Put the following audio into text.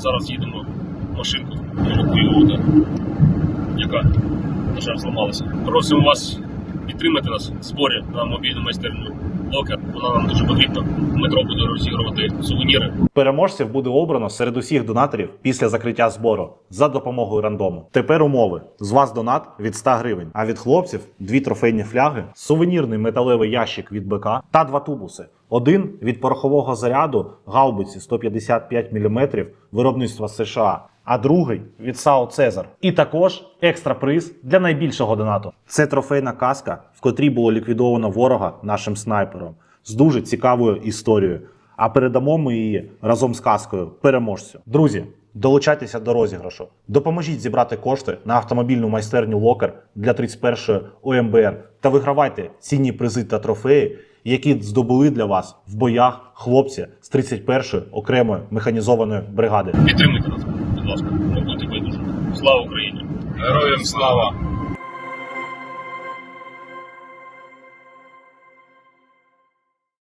Зараз їдемо в машинку евакуювати, яка, на жаль, зламалася. Просимо вас підтримати нас в зборі на мобільну майстерню Локер. Вона нам дуже потрібна. Метро буде розігрувати сувеніри. Переможців буде обрано серед усіх донаторів після закриття збору за допомогою рандому. Тепер умови: з вас донат від 100 гривень, а від хлопців дві трофейні фляги, сувенірний металевий ящик від БК та два тубуси. Один від порохового заряду гаубиці 155 мм виробництва США, а другий від САО Цезар. І також екстра приз для найбільшого донату. Це трофейна каска, в котрій було ліквідовано ворога нашим снайпером з дуже цікавою історією. А передамо ми її разом з каскою переможцю. Друзі, долучайтеся до розіграшу. Допоможіть зібрати кошти на автомобільну майстерню Локер для 31-ї ОМБР та вигравайте цінні призи та трофеї, які здобули для вас в боях хлопці з 31-ї окремої механізованої бригади. Підтримуйте нас, ласка, не будьте. Слава Україні! Героям слава!